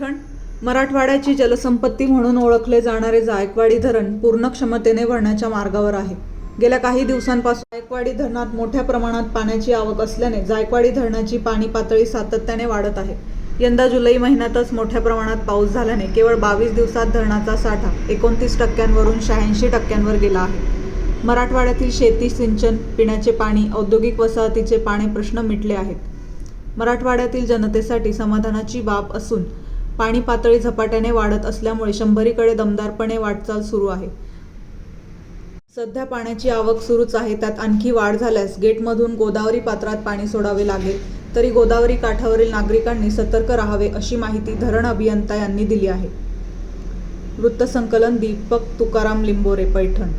मराठवाड्याची जलसंपत्ती म्हणून ओळखले जाणारे जायकवाडी धरण पूर्ण क्षमतेने भरण्याच्या मार्गावर आहे. गेल्या काही दिवसांपासून जायकवाडी धरणात मोठ्या प्रमाणात पाण्याची आवक असल्याने जायकवाडी धरणाची पाणी पातळी सातत्याने वाढत आहे. यंदा जुलै महिन्यातच मोठ्या प्रमाणात पाऊस झाल्याने केवळ बावीस दिवसात धरणाचा साठा एकोणतीस टक्क्यांवरून शहाऐंशी टक्क्यांवर गेला आहे. मराठवाड्यातील शेती सिंचन पिण्याचे पाणी औद्योगिक वसाहतीचे पाणी प्रश्न मिटले आहेत. मराठवाड्यातील जनतेसाठी समाधानाची बाब असून पाणी पातळी झपाट्याने वाढत असल्यामुळे शंभरीकडे दमदारपणे वाटचाल सुरू आहे. सध्या पाण्याची आवक सुरूच आहे. त्यात आणखी वाढ झाल्यास गेटमधून गोदावरी पात्रात पाणी सोडावे लागेल. तरी गोदावरी काठावरील नागरिकांनी सतर्क राहावे अशी माहिती धरण अभियंता यांनी दिली आहे. वृत्तसंकलन दीपक तुकाराम लिंबोरे पैठण